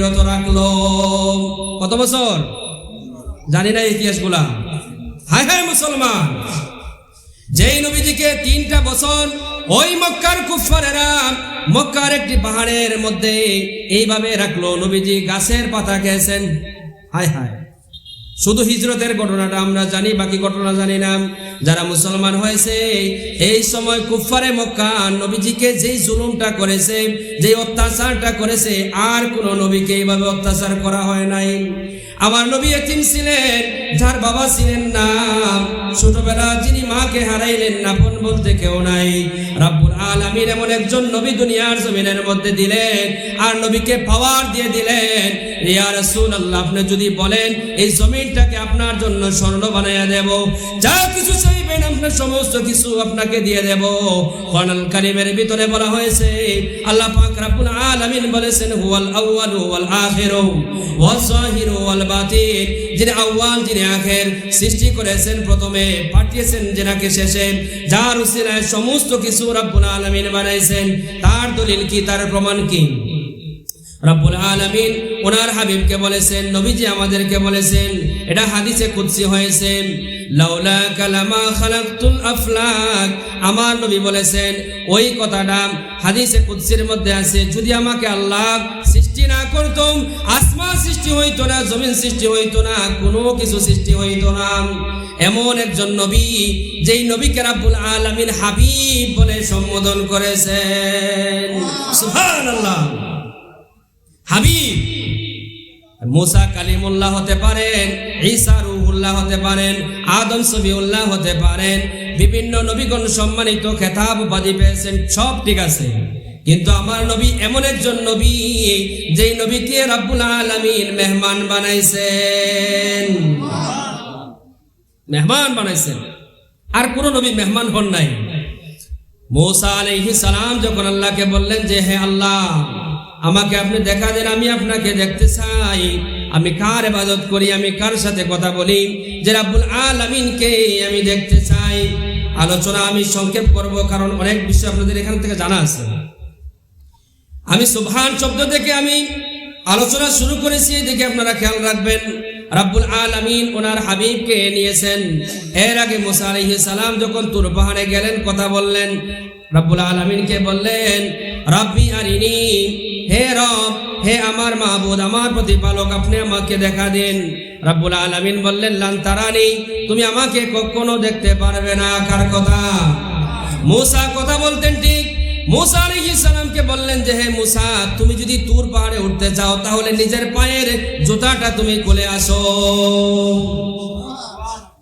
বিরত রাখল। কত বছর? জানি না ইতিহাসগুলা। হায় হায় মুসলমান। যেই নবীজিকে তিনটা বছর ওই মক্কার কুফারেরা মক্কার একটি পাহাড়ের মধ্যে এইভাবে রাখল। নবীজি গাছের পাতা খেয়েছেন। হায় হায়। শুধু হিজরতের ঘটনাটা আমরা জানি, বাকি ঘটনা জানি না। যারা মুসলমান হয়েছে, এই সময় কুফারে মক্কা, নবীজিকে যেই জুলুমটা করেছে, যেই অত্যাচারটা করেছে, আর কোনো নবীকে এইভাবে অত্যাচার করা হয় নাই। আমার নবী এতিম ছিলেন, যার বাবা ছিলেন না। ছোটবেলা যিনি মাকে হারাইলেন না বোন বলতে কেউ নাই। রাব্বুল আলামিন এমন একজন নবী দুনিয়ার জমিনের মধ্যে দিলেন, আর নবীকে পাওয়ার দিয়ে দিলেন। ইয়া রাসূলুল্লাহ, আপনি যদি বলেন, এই জমিনটাকে আপনার জন্য স্বর্ণ বানাইয়া দেব। যা কিছু চাইবেন আপনার সমস্ত কিছু আপনাকে দিয়ে দেব। কোরআন কারিমের ভিতরে বলা হয়েছে, আল্লাহ পাক রাব্বুল আলামিন বলেছেন, হুয়াল আউয়ালু ওয়াল আখিরু ওয়াস জাহিরু ওয়াল বাতিন যিনি আউয়াল, যিনি আখের সৃষ্টি করেছেন প্রথমে, পাঠিয়েছেন যেনাকে শেষে, যার উসিলায় সমস্ত কিছু রাব্বুল আলামিন বানাইছেন, তার দলিল কি, তার প্রমাণ কি? রব্বুল আলামিন ওনার হাবিবকে বলেছেন, নবীজি আমাদেরকে বলেছেন, এটা হাদিসে কুদসি হয়েছে, লাউলা কালামা খালাকতুল আফলাক। আমার নবী বলেছেন, ওই কথাটা হাদিসে কুদসির মধ্যে আছে, যদি আমাকে আল্লাহ সৃষ্টি না করতাম, আসমান সৃষ্টি হইতো না, জমিন সৃষ্টি হইতো না, কোনো কিছু সৃষ্টি হইতো না। এমন একজন নবী, যেই নবীকে রাব্বুল আলামিন হাবিব বলে সম্বোধন করেছেন। সুবহানাল্লাহ। হাবিব, মুসা কালিমুল্লাহ হতে পারেন, ঈসা রুহুল্লাহ হতে পারেন, আদম সবিউল্লাহ হতে পারেন, বিভিন্ন নবীগণ সম্মানিত খেতাব উপাধি পেয়েছেন, সব ঠিক আছে। কিন্তু আমার নবী এমন একজন নবী, যেই নবীকে রাব্বুল আলামিন মেহমান বানাইছেন। মেহমান বানাইছেন। আর কোন নবী মেহমান হন নাই। মৌসা আলাইহিস সালাম যখন আল্লাহকে বললেন যে, হে আল্লাহ, আমাকে আপনি দেখা দেন, আমি আপনাকে দেখতে চাই। আমি কার ইবাদত করি? আমি কার সাথে কথা বলি? যে রাব্বুল আলামিনকে আমি দেখতে চাই। আলোচনা আমি সংক্ষেপ করব, কারণ অনেক বিষয় আপনাদের এখান থেকে জানা আছে। আমি সুবহান শব্দ থেকে আমি আলোচনা শুরু করেছি দেখে আপনারা খেয়াল রাখবেন। রাব্বুল আলামিন ওনার হাবিবকে নিয়েছেন। এর আগে মুসা আলাইহিস সালাম যখন তুর পাহাড়ে গেলেন, কথা বললেন। রাব্বুল আলামিনকে বললেন, রাব্বি আরিনি, হে রব, হে আমার মাহবুদ, আমার প্রতিপালক, আপনি আমাকে দেখা দিন। রাব্বুল আলামিন বললেন, লান তারানি, তুমি আমাকে কখনো দেখতে পারবে না। কার কথা? মুসা কথা বলতেন ঠিক মুসা আলাইহিস সালামকে বললেন যে, হে মুসা, তুমি যদি তুর পাহাড়ে উঠতে চাও তাহলে নিজের পায়ের জুতাটা তুমি খুলে আসো।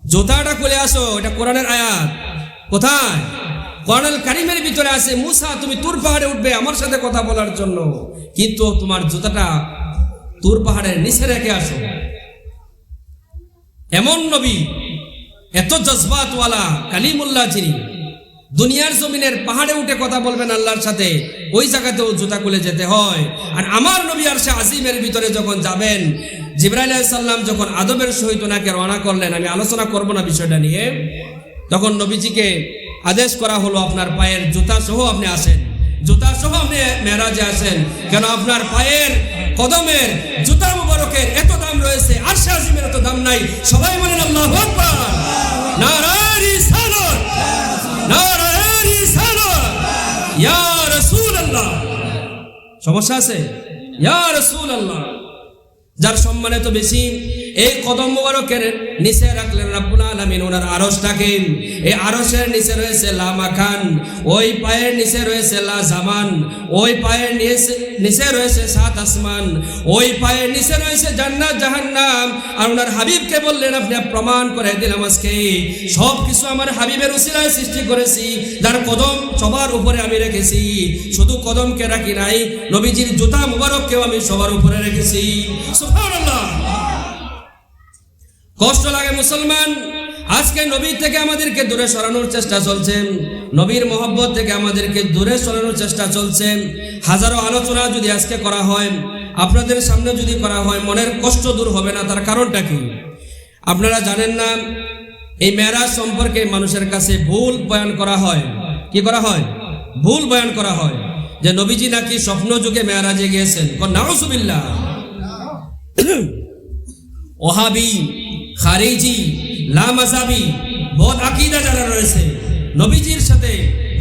জুতাটা খুলে আসো, এটা কোরআনের আয়াত। কোথায়? কোরআন কারিমের ভিতরে আছে, মুসা, তুমি তুর পাহাড়ে উঠবে আমার সাথে কথা বলার জন্য। কিন্তু তোমার জুতাটা তুর পাহাড়ের নিচে রেখে আসো। এমন নবী, এত জজবাতওয়ালা, কালিমুল্লাহ যিনি দুনিয়ার জমিনের পাহাড়ে উঠে কথা বলবেন আল্লাহর সাথে, ওই জায়গাতেও জুতা খুলে যেতে হয়। আর আমার নবী আর সে আজিমের ভিতরে যখন যাবেন, জিব্রাইল সাল্লাম যখন আদবের সহিত ওনাকে রওনা করলেন, আমি আলোচনা করব না বিষয়টা নিয়ে। তখন নবীজিকে আদেশ করা হলো, আপনার পায়ের জুতা সহ আপনি আসেন। জুতা সহ আপনি মেরাজে আসেন। কেন আপনার পায়ের কদমের জুতা মুবারকের এত দাম রয়েছে? আর সে আজিমের এত দাম নাই। সবাই বলেন, আল্লাহ নারায়ণ সমস্যা আছে? যার সম্মানে তো বেশি এই কদম মুবারকের নিচে রাখলেন রাব্বুল আলামিন, ওনার আরশটাকে। এই আরশের নিচে রয়েছে লা মাখান ওই পায়ের নিচে রয়েছে লা জামান, ওই পায়ের নিচে নিচে রয়েছে সাত আসমান, ওই পায়ের নিচে রয়েছে জান্নাত, জাহান্নাম। আর ওনার হাবিবকে বললেন, আপনি প্রমাণ করে দিলাম আজকে। সব কিছু আমার হাবিবের উসিলায় সৃষ্টি করেছি, যার কদম সবার উপরে আমি রেখেছি। শুধু কদমকে রাখি নাই, নবীজির জুতা মুবারককেও আমি সবার উপরে রেখেছি। সুবহানাল্লাহ। কষ্ট লাগে মুসলমান। আজকে নবী থেকে আমাদেরকে দূরে সরানোর চেষ্টা চলছে। নবীর মোহব্বত থেকে আমাদেরকে দূরে সরানোর চেষ্টা চলছে। হাজারো আলোচনা যদি আজকে করা হয়, আপনাদের সামনে যদি করা হয়, মনের কষ্ট দূর হবে না, তার কারণটা কি? আপনারা জানেন না, এই মেরাজ সম্পর্কে মানুষের কাছে ভুল বয়ান করা হয়। কি করা হয়? ভুল বয়ান করা হয় যে নবীজি নাকি স্বপ্ন যুগে মেয়ারাজে গিয়েছেন। নাউসুবিল্লাহ ওহাবি খারিজি, লামাজাবি বদ আকিদা যারা রয়েছে, নবীজির সাথে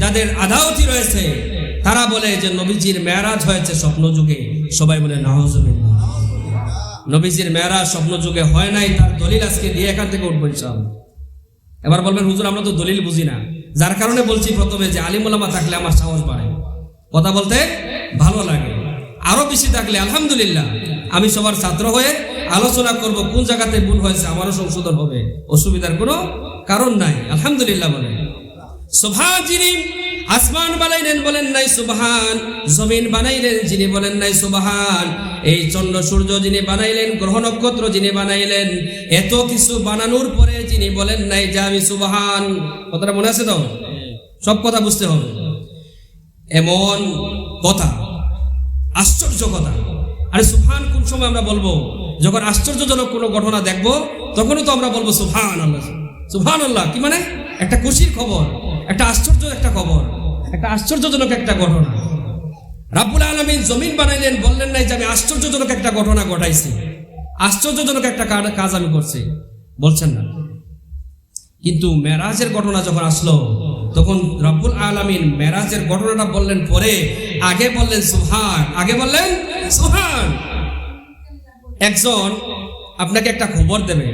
যাদের আদাওতি রয়েছে, তারা বলে যে নবীজির মেয়ারাজ হয়েছে স্বপ্ন যুগে সবাই বলে নাহজুবিল্লাহ নবীজির মেয়ারাজ স্বপ্ন যুগে হয় নাই, তার দলিল আজকে দিয়ে এখান থেকে উঠবো ইনশাআল্লাহ। এবার বলবেন, হুজুর, আমরা তো দলিল বুঝি না। যার কারণে বলছি প্রথমে যে আলিমুলামা থাকলে আমার সাহস বাড়ে। কথা বলতে ভালো লাগে। আরও বেশি থাকলে, আলহামদুলিল্লাহ, আমি সবার ছাত্র হয়ে আলোচনা করব কোন জায়গাতে ভুল হয়েছে, আমারও সংশোধন হবে। অসুবিধার কোনো কারণ নাই। আলহামদুলিল্লাহ বলে সোভান যিনি আসমান বানাইলেন বলেন নাই সুবহান, জমিন বানাইলেন যিনি বলেন নাই সুবহান, এই চন্দ্র সূর্য যিনি বানাইলেন, গ্রহ নক্ষত্র যিনি বানাইলেন, এত কিছু বানানোর পরে যিনি বলেন নাই যে আমি সুবহান। কথাটা মনে আছে তো? সব কথা বুঝতে হবে। এমন কথা, আশ্চর্য কথা। আরে সুফান কোন সময় আমরা বলব? যখন আশ্চর্যজনক কোনো ঘটনা দেখব, তখনই তো আমরা বলব সুফান আল্লাহ সুফান আল্লাহ কি মানে? একটা খুশির খবর, একটা আশ্চর্য একটা খবর, একটা আশ্চর্যজনক একটা ঘটনা। রাব্বুল আলমিন জমিন বানাইলেন, বললেন নাই যে আমি আশ্চর্যজনক একটা ঘটনা ঘটাইছি। আশ্চর্যজনক একটা কাজ আমি করছি। বলছেন না। কিন্তু মেরাজের ঘটনা যখন আসলো তখন রব্বুল আলমিন মেরাজের ঘটনাটা বললেন, পরে আগে বললেন সুহান আগে বললেন সুহান একজন আপনাকে একটা খবর দেবে।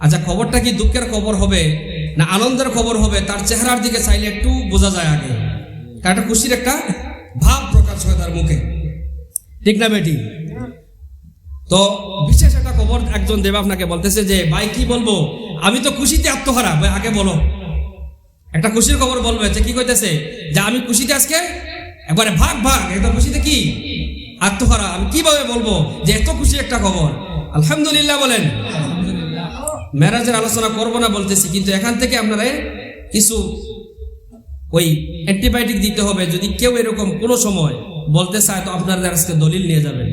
আচ্ছা খবরটা কি দুঃখের খবর হবে না আনন্দের খবর হবে? তার চেহারার দিকে চাইলে একটু বোঝা যায় আগে। তার একটা খুশির একটা ভাব প্রকাশ হয় তার মুখে। ঠিক না, বেটি? তো বিশেষ একটা খবর একজন দেবে আপনাকে বলতেছে যে, ভাই, কি বলব? আমি তো খুশিতে আত্মহারা। ভাই, আগে বলো। একটা খুশির খবর বলবে যে কি কইতেছে? যে আমি খুশিতে আজকে একবারে ভাগ ভাগ। একদম খুশিতে কি? আত্মহারা। আমি কীভাবে বলব যে এত খুশি একটা খবর? আলহামদুলিল্লাহ বলেন। মেরাজের আলোচনা করব না বলতেছি, কিন্তু এখান থেকে আপনারা কিছু ওই অ্যান্টিবায়োটিক দিতে হবে। যদি কেউ এরকম কোনো সময় বলতে চায়, তো আপনাদের আজকে দলিল নিয়ে যাবেন।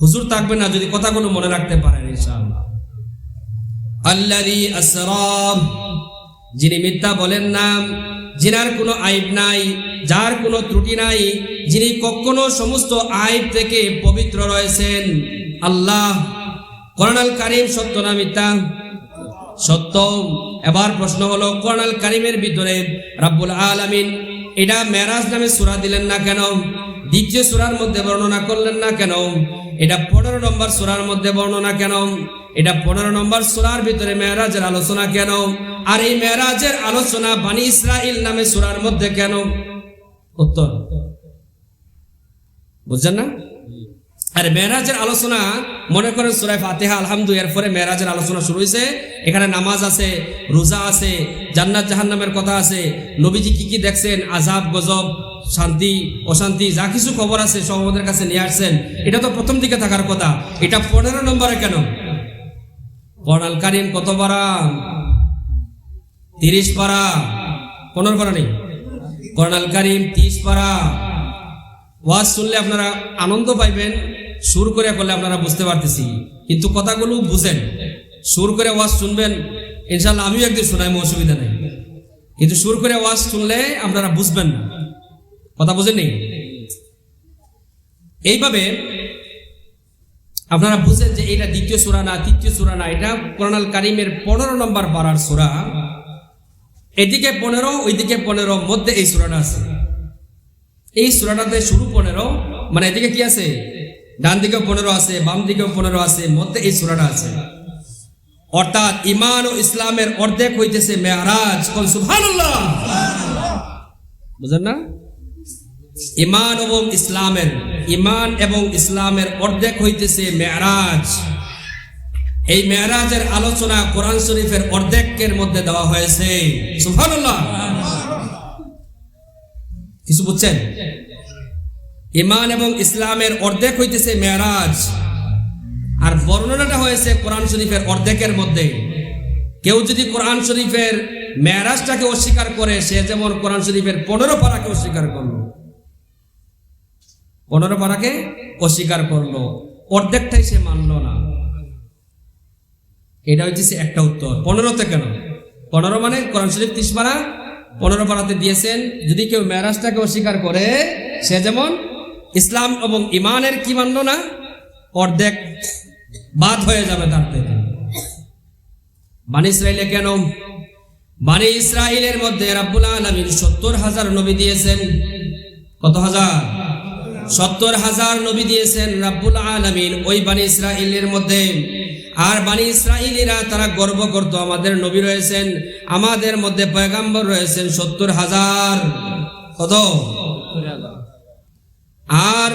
হুজুর থাকবে না, যদি কথাগুলো মনে রাখতে পারেন, ইনশাআল্লাহ। আল্লাহি আসরাম যিনি মিথ্যা বলেন না যিনার কোনো আইব নাই, যার কোনো ত্রুটি নাই, যিনি কখনো সমস্ত আইব থেকে পবিত্র রয়েছেন। আল্লাহ করোনাল কারিম সত্য না মিথ্যা? সত্য। এবার প্রশ্ন হলো করোনাল কারিমের ভিতরে রাব্বুল আলামিন এটা মেরাজ নামে সূরা দিলেন না কেন? দ্বিতীয় সুরার মধ্যে বর্ণনা করলেন না কেন? এটা পনেরো নম্বর সুরার মধ্যে বর্ণনা কেন? এটা পনেরো নম্বর সুরার ভিতরে মেয়েরাজের আলোচনা কেন? আর এই মেয়েরাজের আলোচনা বানি ইসরাইল নামে সুরার মধ্যে কেন? উত্তর। বুঝছেন না? আর মেয়েরাজের আলোচনা, মনে করেন সুরাই ফাতেহা আলহামদু এর পরে মেয়েরাজের আলোচনা শুরু হয়েছে। এখানে নামাজ আছে, রোজা আছে, জান্নাত জাহান্নামের কথা আছে। নবীজি কি কি দেখছেন? আজাব গজব, শান্তি, অশান্তি, যা কিছু খবর আছে সব আমাদের কাছে নিয়ে আসছেন। এটা তো প্রথম দিকে থাকার কথা। এটা পনেরো নম্বরে কেন? কারিম কত পারা? তিরিশ পারা? পনেরো পারা নেই? করোনাল কারিম তিরিশ পারা। ওয়াজ শুনলে আপনারা আনন্দ পাইবেন। সুর করে করলে আপনারা বুঝতে পারতেছি। কিন্তু কথাগুলো বুঝেন। সুর করে ওয়াজ শুনবেন ইনশাল্লাহ আমিও একদিন শোনাই অসুবিধা নেই। কিন্তু সুর করে ওয়াজ শুনলে আপনারা বুঝবেন না। কথা বুঝেন নেই এইভাবে আপনারা বুঝেন যে এটা দ্বিতীয় সুরা না, তৃতীয় সুরা না, এটা কোরআনাল কারিমের পনেরো নম্বর পাড়ার সুরা। এদিকে পনেরো, ওইদিকে পনেরো, মধ্যে এই সুরাটা আছে। এই সুরাটাতে শুরু পনেরো মানে এদিকে কি আছে? ডান দিকেও পনেরো আছে বাম দিকেও পনেরো আছে, মধ্যে এই সুরাটা আছে। অর্থাৎ ইমান ও ইসলামের অর্ধেক হইতেছে মেয়ারাজ, কোন বুঝেন না? ইমান এবং ইসলামের ইমান এবং ইসলামের অর্ধেক হইতেছে মেয়ারাজ। এই মেয়ারাজের আলোচনা কোরআন শরীফের অর্ধেকের মধ্যে দেওয়া হয়েছে। সুবহানাল্লাহ। কিছু বুঝছেন? ইমান এবং ইসলামের অর্ধেক হইতেছে মেয়ারাজ আর বর্ণনাটা হয়েছে কোরআন শরীফের অর্ধেকের মধ্যে। কেউ যদি কোরআন শরীফের মেয়ারাজটাকে অস্বীকার করে, সে যেমন কোরআন শরীফের পনেরো পারাকে অস্বীকার করল, পনেরো পারাকে অস্বীকার করল, অর্ধেকটাই সে মানল না। এটা হইতেছে একটা উত্তর। পনেরোতে কেন? পনেরো মানে কোরআন শরীফ ত্রিশ পারা, পনেরো পারাতে দিয়েছেন, যদি কেউ মেয়ারাজটাকে অস্বীকার করে, সে যেমন ইসলাম এবং ইমানের কি মানল না? অর্ধেক বাদ হয়ে যাবে তার থেকে। বানি ইসরায়েলে কেন? বানি ইসরায়েলের মধ্যে রাব্বুল আলমিন সত্তর হাজার নবী দিয়েছেন। কত হাজার? সত্তর হাজার নবী দিয়েছেন রাব্বুল আলমিন ওই বানি ইসরায়েলের মধ্যে। আর বানি ইসরায়েলিরা তারা গর্ব করত, আমাদের নবী রয়েছেন, আমাদের মধ্যে পয়গাম্বর রয়েছেন সত্তর হাজার। কত? আর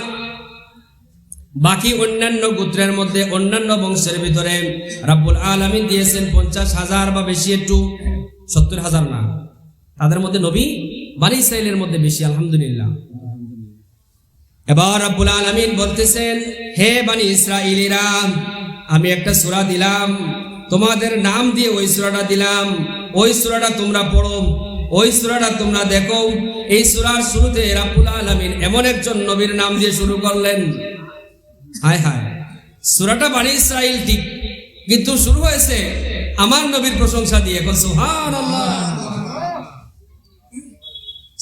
বাকি অন্যান্য গোত্রের মধ্যে অন্যান্য বংশের ভিতরে রাব্বুল আলামিন দিয়েছেন পঞ্চাশ হাজার বা বেশি একটু, সত্তর হাজার না। তাদের মধ্যে নবী বানি ইসরায়েলের মধ্যে বেশি, আলহামদুলিল্লাহ। এবার রাব্বুল আলামিন বলতেছেন, হে বানি ইসরায়েলিরা আমি একটা সূরা দিলাম। তোমাদের নাম দিয়ে ওই সূরাটা দিলাম। ওই সূরাটা তোমরা পড়ো। ওই সুরাটা তোমরা দেখো। এই সূরার শুরুতে রাব্বুল আলামিন এমন একজন নবীর নাম দিয়ে শুরু করলেন। হায় হায়। সুরাটা বানি ইসরায়েল ঠিক, কিন্তু শুরু হয়েছে আমার নবীর প্রশংসা দিয়ে। এখন সুবহানাল্লাহ।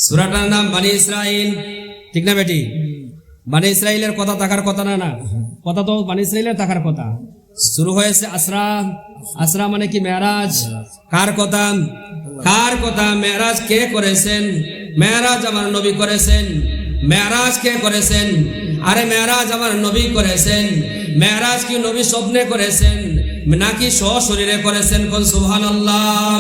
সূরাটার নাম বানি ইসরাইল ঠিক না বেটি? বানি ইসরায়েলের কথা থাকার কথা না না? কথা তো বানি ইসরায়েলের থাকার কথা। শুরু হয়েছে আসরা। আসরা মানে কি মেরাজ কার কথা? কার কথা? মেরাজ কে করেছেন? মেরাজ আমার নবী করেছেন। মেরাজ কে করেছেন? আরে মেরাজ আমার নবী করেছেন। মেরাজ কি নবী স্বপ্নে করেছেন? নাকি সশরীরে করেছেন কোন? সুবহানাল্লাহ।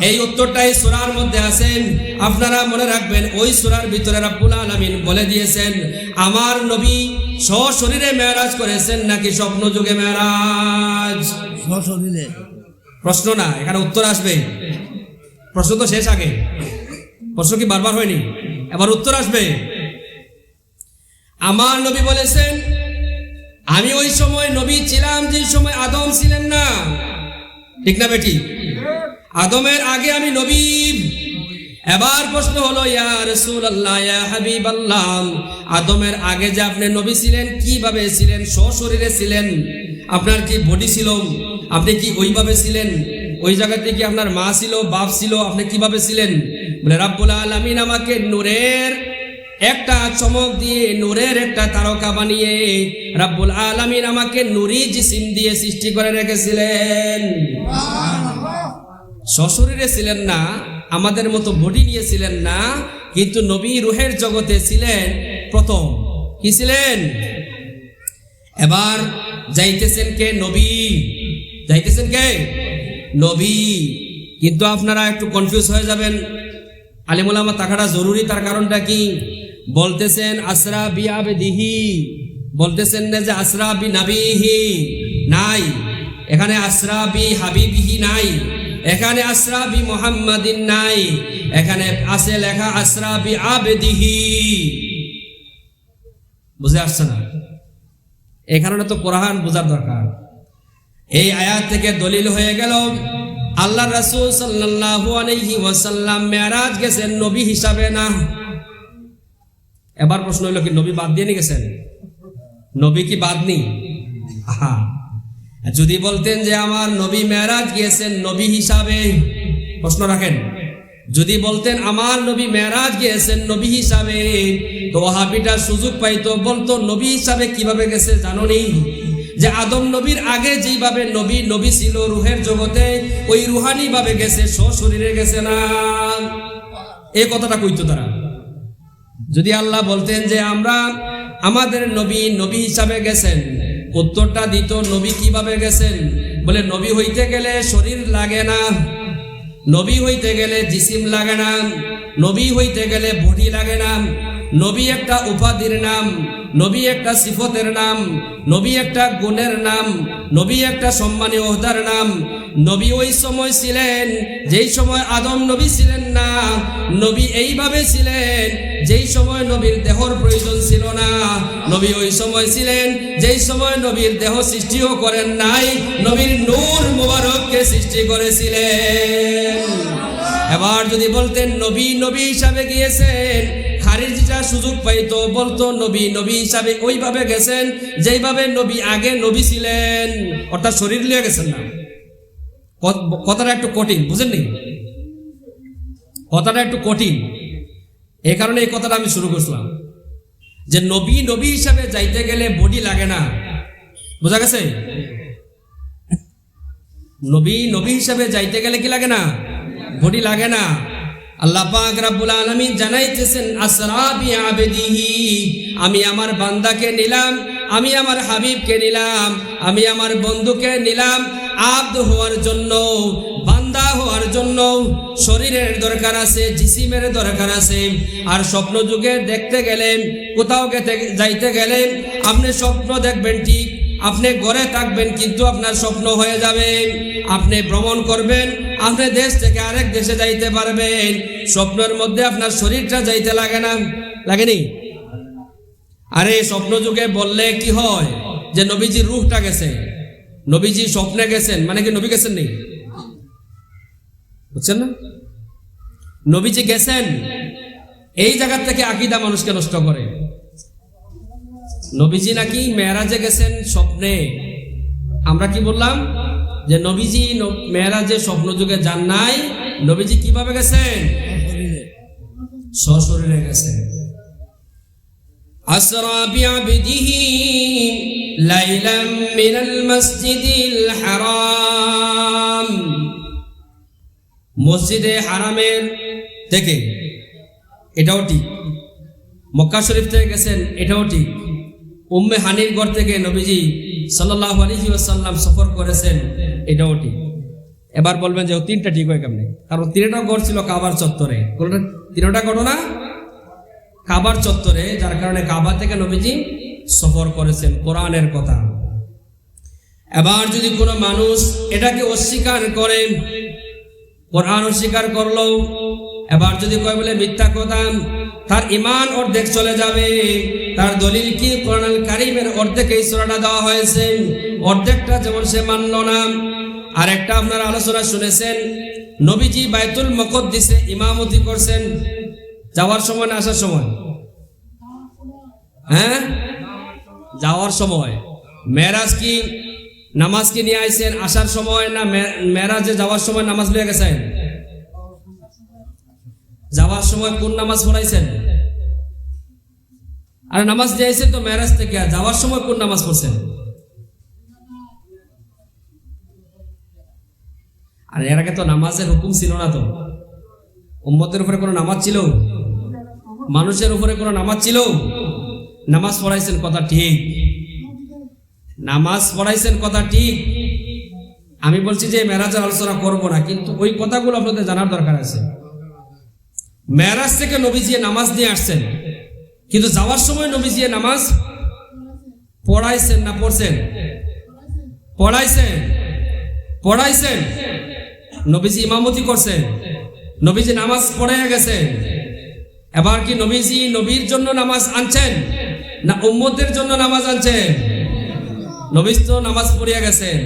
এই উত্তরটাই সুরার মধ্যে আছেন আপনারা মনে রাখবেন ওই সুরার ভিতরে রাব্বুল আলামিন বলে দিয়েছেন আমার নবী সশরীরে মেরাজ করেছেন নাকি স্বপ্ন যুগে মেরাজ? সশরীরে। প্রশ্ন না এখানে উত্তর আসবে। প্রশ্ন তো শেষ আগে। প্রশ্ন কি বারবার হয়নি? এবার উত্তর আসবে। আমার নবী বলেছেন, আমি ওই সময় নবী ছিলাম, যে সময় আদম ছিলেন না। ঠিক না বেটি? আদমের আগে আমি নবী। এবার প্রশ্ন হলো, ইয়া রাসূলুল্লাহ, ইয়া হাবিবাল্লাহ, আদমের আগে যে আপনি নবী ছিলেন, কীভাবে ছিলেন, সশরীরে ছিলেন? আপনার কি বডি ছিল? আপনি কি ওইভাবে ছিলেন? ওই জায়গাতে কি আপনার মা ছিল, বাপ ছিল? আপনি কীভাবে ছিলেন? বলে, রাব্বুল আলামিন আমাকে নূরের একটা চমক দিয়ে, নূরের একটা তারকা বানিয়ে, রাব্বুল আলামিন আমাকে নুরি জিসিম দিয়ে সৃষ্টি করে রেখেছিলেন। সশরীরে ছিলেন না, আমাদের মতো বডি নিয়েছিলেন না, কিন্তু নবী রুহের জগতে ছিলেন প্রথম। কি ছিলেন? এবার যাইতেছেন কে? নবী। যাইতেছেন কে? নবী। কিন্তু আপনারা একটু কনফিউজ হয়ে যাবেন। আলিমুলামা তাকাটা জরুরি, তার কারণটা কি? বলতেছেন, আসরা বিয়াবে বলতেছেন না যে, আসরা বি নাবিহি নাই। এখানে আসরা বি হাবিবিহি নাই। এখানে আসরা বি মোহাম্মদিন নাই। এখানে আছে লেখা, আসরা বি আবেদিহি বুঝে আসছে না? কারণে তো কোরআন বোঝার দরকার। এই আয়াত থেকে দলিল হয়ে গেল, আল্লাহ রাসূল সাল্লাল্লাহু আলাইহি ওয়াসাল্লাম মেরাজ গেছেন নবী হিসাবে না। এবার প্রশ্ন হইল কি, নবী বাদ দিয়ে নিয়ে গেছেন? নবী কি বাদ নেই? আহা। যদি বলতেন যে আমার নবী মেরাজ গিয়েছেন নবী হিসাবে, প্রশ্ন রাখেন। যদি বলতেন আমার নবী মেরাজ গিয়েছেন নবী হিসাবে, তো ওহাবিটা সুযোগ পাইতো, বলতো নবী হিসাবে কীভাবে গেছে জানো নি যে আদম নবীর আগে যেইভাবে নবী নবী ছিল রুহের জগতে, ওই রুহানি ভাবে গেছে শরীরে গেছে না। এই কথাটা কইতো তারা। যদি আল্লাহ বলতেন যে আমরা আমাদের নবী নবী হিসাবে গেছেন, উত্তরটা দিত নবী কীভাবে গেছেন? বলে নবী হইতে গেলে শরীর লাগে না, নবী হইতে গেলে জিসিম লাগে না, নবী হইতে গেলে বডি লাগে না নবী একটা উপাধির নাম, নবী একটা সিফতের নাম, নবী একটা গুণের নাম, নবী একটা সম্মানী ওহদার নাম। নবী ওই সময় ছিলেন, যেই সময় আদম নবী ছিলেন না, নবী এইভাবে ছিলেন, যেই সময় নবীর দেহর প্রয়োজন ছিল না। নবী ওই সময় ছিলেন, যেই সময় নবীর দেহ সৃষ্টিও করেন নাই, নবীর নূর মুবারককে সৃষ্টি করেছিলেন। এবার যদি বলতেন, নবী নবী হিসাবে গিয়েছেন সুযোগ পাইতো, বলতো, নবী নবী হিসাবে ওইভাবে গেছেন যেইভাবে নবী আগে নবী ছিলেন। অর্থাৎ শরীর লিয়ে গেছেন না। কথাটা একটু কঠিন বুঝেননি কথাটা একটু কঠিন। এই কারণে এই কথাটা আমি শুরু করছিলাম। যে নবী নবী হিসাবে যাইতে গেলে বডি লাগে না। বোঝা গেছে? নবী নবী হিসাবে যাইতে গেলে কি লাগে না? ঘড়ি লাগে না। আল্লাহ পাক রাব্বুল আলামিন জানাইতেছেন আসরা বি আবদিহি আমি আমার বান্দাকে নিলাম, আমি আমার হাবিবকে নিলাম, আমি আমার বন্ধুকে নিলাম, আব্দ হওয়ার জন্য, বান্দা হওয়ার জন্য শরীরের দরকার আছে, জিসিমের দরকার আছে। আর স্বপ্ন যুগে দেখতে গেলেন, কোথাও যাইতে গেলেন, আপনি স্বপ্ন দেখবেন ঠিক আপনি ঘরে থাকবেন, কিন্তু আপনার স্বপ্ন হয়ে যাবে। আপনি ভ্রমণ করবেন, আপনি দেশ থেকে আরেক দেশে যাইতে পারবেন। স্বপ্নের মধ্যে আপনার শরীরটা যাইতে লাগে না, লাগেনি? আরে স্বপ্ন যুগে বললে কি হয়? যে নবীজির রুহটা গেছে। নবীজি স্বপ্নে গেছেন মানে কি নবী গেছেন নেই বুঝছেন না? নবীজি গেছেন, এই জায়গা থেকে আকিদা মানুষকে নষ্ট করে। নবীজি নাকি মেয়েরাজে গেছেন স্বপ্নে আমরা কি বললাম যে নবীজি ন- মেয়েরাজে স্বপ্ন যুগে যান নাই নবীজি কিভাবে গেছেন সশরীরে গেছেন أسرى بعبده ليلا من المسجد الحرام মসজিদে হারামের থেকে এটাও ঠিক মক্কা শরীফ থেকে গেছেন এটাও ঠিক উম্মে হানির ঘর থেকে নবীজি সাল্লাহ আলহি আসাল্লাম সফর করেছেন। এটাও ঠিক এবার বলবেন যে তিনটা ঠিক হয় কেমনে? কারণ তিনটা ঘর ছিল কাবার চত্বরে। তিনটা ঘটনা কাবার চত্বরে, যার কারণে কাবা থেকে নবীজি সফর করেছেন। কোরআনের কথা। এবার যদি কোনো মানুষ এটাকে অস্বীকার করেন, কোরআন অস্বীকার করল এবার যদি কয় বলে, মিথ্যা কথা তার ইমান অর্ধেক চলে যাবে। তার দলিল কি? কোরআন কারিমের অর্ধেক এই সুরাটা দেওয়া হয়েছে। অর্ধেকটা যেমন সে মানল না। আর একটা আপনারা আলোচনা শুনেছেন, নবীজি বাইতুল মকদ্দিসে ইমামতি করছেন। যাওয়ার সময় না আসার সময়? হ্যাঁ? যাওয়ার সময়। মেরাজ কি নামাজ কি নিয়ে আইছেন? আসার সময় না মেরাজে যাওয়ার সময় নামাজ লিয়ে গেছেন? যাওয়ার সময় কোন নামাজ পড়াইছেন? আর নামাজ দিয়েছেন তো মেরাজ থেকে যাওয়ার সময় কোন নামাজ পড়ছেন? আর এর আগে তো নামাজের হুকুম ছিল না তো। উম্মতের উপরে কোনো নামাজ ছিল? মানুষের উপরে কোনো নামাজ ছিল? নামাজ পড়াইছেন কথা ঠিক। নামাজ পড়াইছেন কথা ঠিক। আমি বলছি যে মেরাজের আলোচনা করব না, কিন্তু ওই কথাগুলো আপনাদের জানার দরকার আছে। মেরাজ থেকে নবীজিয়ে নামাজ নিয়ে আসছেন। কিন্তু যাওয়ার সময় নবীজিয়ে নামাজ পড়াইছেন না পড়ছেন? পড়াইছেন? পড়াইছেন? নবীজি ইমামতি করছেন। নবীজি নামাজ পড়াইয়া গেছেন। এবার কি নবীজি নবীর জন্য নামাজ আনছেন? না উম্মতের জন্য নামাজ আনছেন? নবীজ তো নামাজ পড়িয়া গেছেন।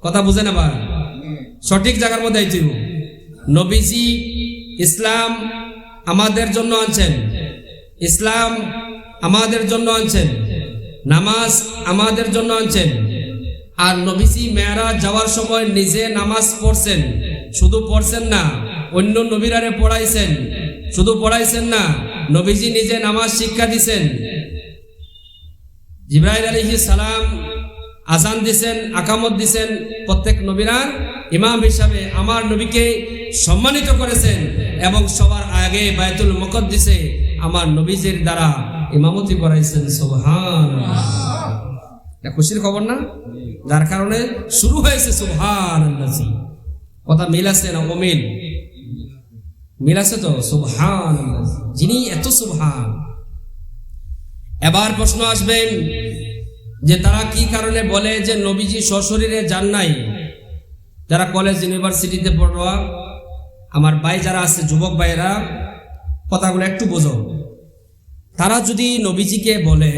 কথা বুঝেন আবার সঠিক জায়গার মধ্যে আইতে নবীজি ইসলাম আমাদের জন্য আনছেন। ইসলাম আমাদের জন্য আনছেন। নামাজ আমাদের জন্য আনছেন। আর নবীজি মেয়েরা যাওয়ার সময় নিজে নামাজ পড়ছেন। শুধু পড়ছেন না, অন্য নবীরারে পড়াইছেন। শুধু পড়াইছেন না, নবীজি নিজে নামাজ শিক্ষা দিছেন। জিব্রাইল আলহি সালাম আজান দিছেন, আকামত দিছেন। প্রত্যেক নবীরা ইমাম হিসাবে আমার নবীকে সম্মানিত করেছেন এবং সবার আগে বায়তুল মকদ্দিসে আমার নবীজির দ্বারা ইমামতি করাইছেন সুবহান এটা খুশির খবর না? যার কারণে শুরু হয়েছে সুবহান কথা মিল আছে না অমিল? মিল আছে তো? সুবহান যিনি এত সুবহান। এবার প্রশ্ন আসবেন যে তারা কি কারণে বলে যে নবীজি সশরীরে যান নাই? যারা কলেজ ইউনিভার্সিটিতে পড়োয়া আমার ভাই যারা আছে, যুবক ভাইয়েরা, কথাগুলো একটু বোঝো। তারা যদি নবীজিকে বলে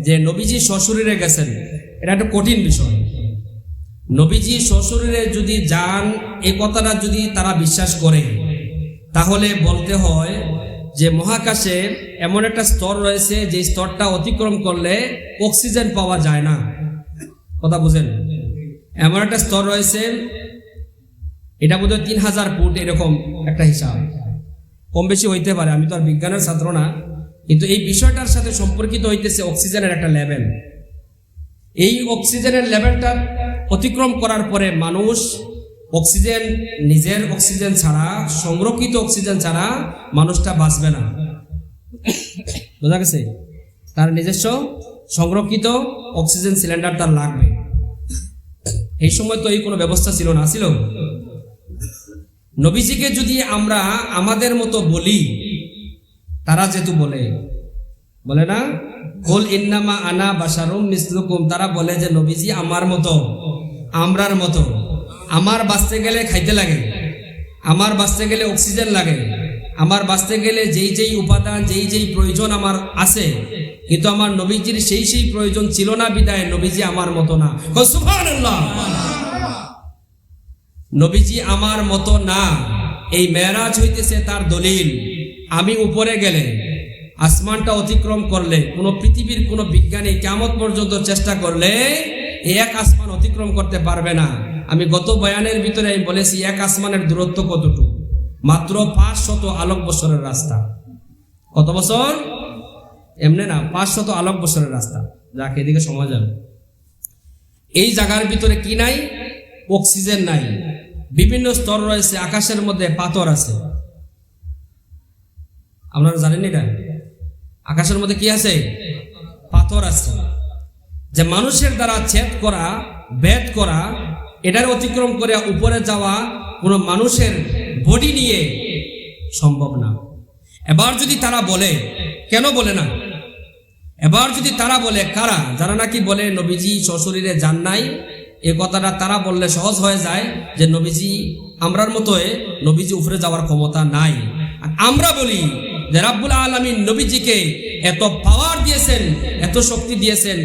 যে, নবীজি সশরীরে গেছেন, এটা একটা কঠিন বিষয়। নবীজি সশরীরে যদি যান এই কথাটা যদি তারা বিশ্বাস করে, তাহলে বলতে হয় যে, মহাকাশে এমন একটা স্তর রয়েছে, যে স্তরটা অতিক্রম করলে অক্সিজেন পাওয়া যায় না। কথা বুঝেন? এমন একটা স্তর রয়েছে এটা বোধহয় তিন হাজার ফুট এরকম একটা হিসাব। কম বেশি হইতে পারে, আমি তো আর বিজ্ঞানের ছাত্র না। কিন্তু এই বিষয়টার সাথে সম্পর্কিত হইতেছে অক্সিজেনের একটা লেভেল। এই অক্সিজেনের লেভেলটা অতিক্রম করার পরে মানুষ অক্সিজেন, নিজের অক্সিজেন ছাড়া, সংরক্ষিত অক্সিজেন ছাড়া মানুষটা বাঁচবে না। বোঝা গেছে? তার নিজস্ব সংরক্ষিত অক্সিজেন সিলিন্ডার তার লাগবে। এই সময় তো এই কোনো ব্যবস্থা ছিল না, ছিল? নবীজিকে যদি আমরা আমাদের মতো বলি, তারা যেহেতু বলে বলে না? কোল ইন্নামা আনা বাসারুম মিসলুকুম তারা বলে যে, নবীজি আমার মতো, আমরার মতো, আমার বাঁচতে গেলে খাইতে লাগে, আমার বাঁচতে গেলে অক্সিজেন লাগে, আমার বাঁচতে গেলে যেই যেই উপাদান, যেই যেই প্রয়োজন আমার আছে, কিন্তু আমার নবীজির সেই সেই প্রয়োজন ছিল না, বিদায়, নবীজি আমার মতো না। সুবহানাল্লাহ! নবীজি আমার মতো না। এই মেরাজ হইতেছে তার দলিল। আমি উপরে গেলে, আসমানটা অতিক্রম করলে, কোনো পৃথিবীর কোনো বিজ্ঞানী কেমন পর্যন্ত চেষ্টা করলে এক আসমান অতিক্রম করতে পারবে না। আমি গত বয়ানের ভিতরে আমি বলেছি, এক আসমানের দূরত্ব কতটুকু? মাত্র পাঁচ শত আলোক বছরের রাস্তা। কত বছর? এমনি না, পাঁচ শত আলোক বছরের রাস্তা। যাকে, এদিকে সময় যাবে। এই জায়গার ভিতরে কি নাই? অক্সিজেন নাই। বিভিন্ন স্তর রয়েছে, আকাশের মধ্যে পাথর আছে। আপনারা জানেন এটা? আকাশের মধ্যে কি আছে? পাথর আছে। যে মানুষের দ্বারা ছেদ করা, বেদ করা, এটার অতিক্রম করে উপরে যাওয়া কোনো মানুষের বডি নিয়ে সম্ভব না। এবার যদি তারা বলে, কেন বলে না? এবার যদি তারা বলে, কারা? যারা নাকি বলে, নবীজি শ্বশুরিরে যান নাই এ কথাটা তারা বললে সহজ হয়ে যায় যে নবীজি আমরার মতোই নবীজি উপরে যাওয়ার ক্ষমতা নাই। আমরা বলি যে রাব্বুল আলমী নবীজিকে এত পাওয়ার দিয়েছেন, এত শক্তি দিয়েছেন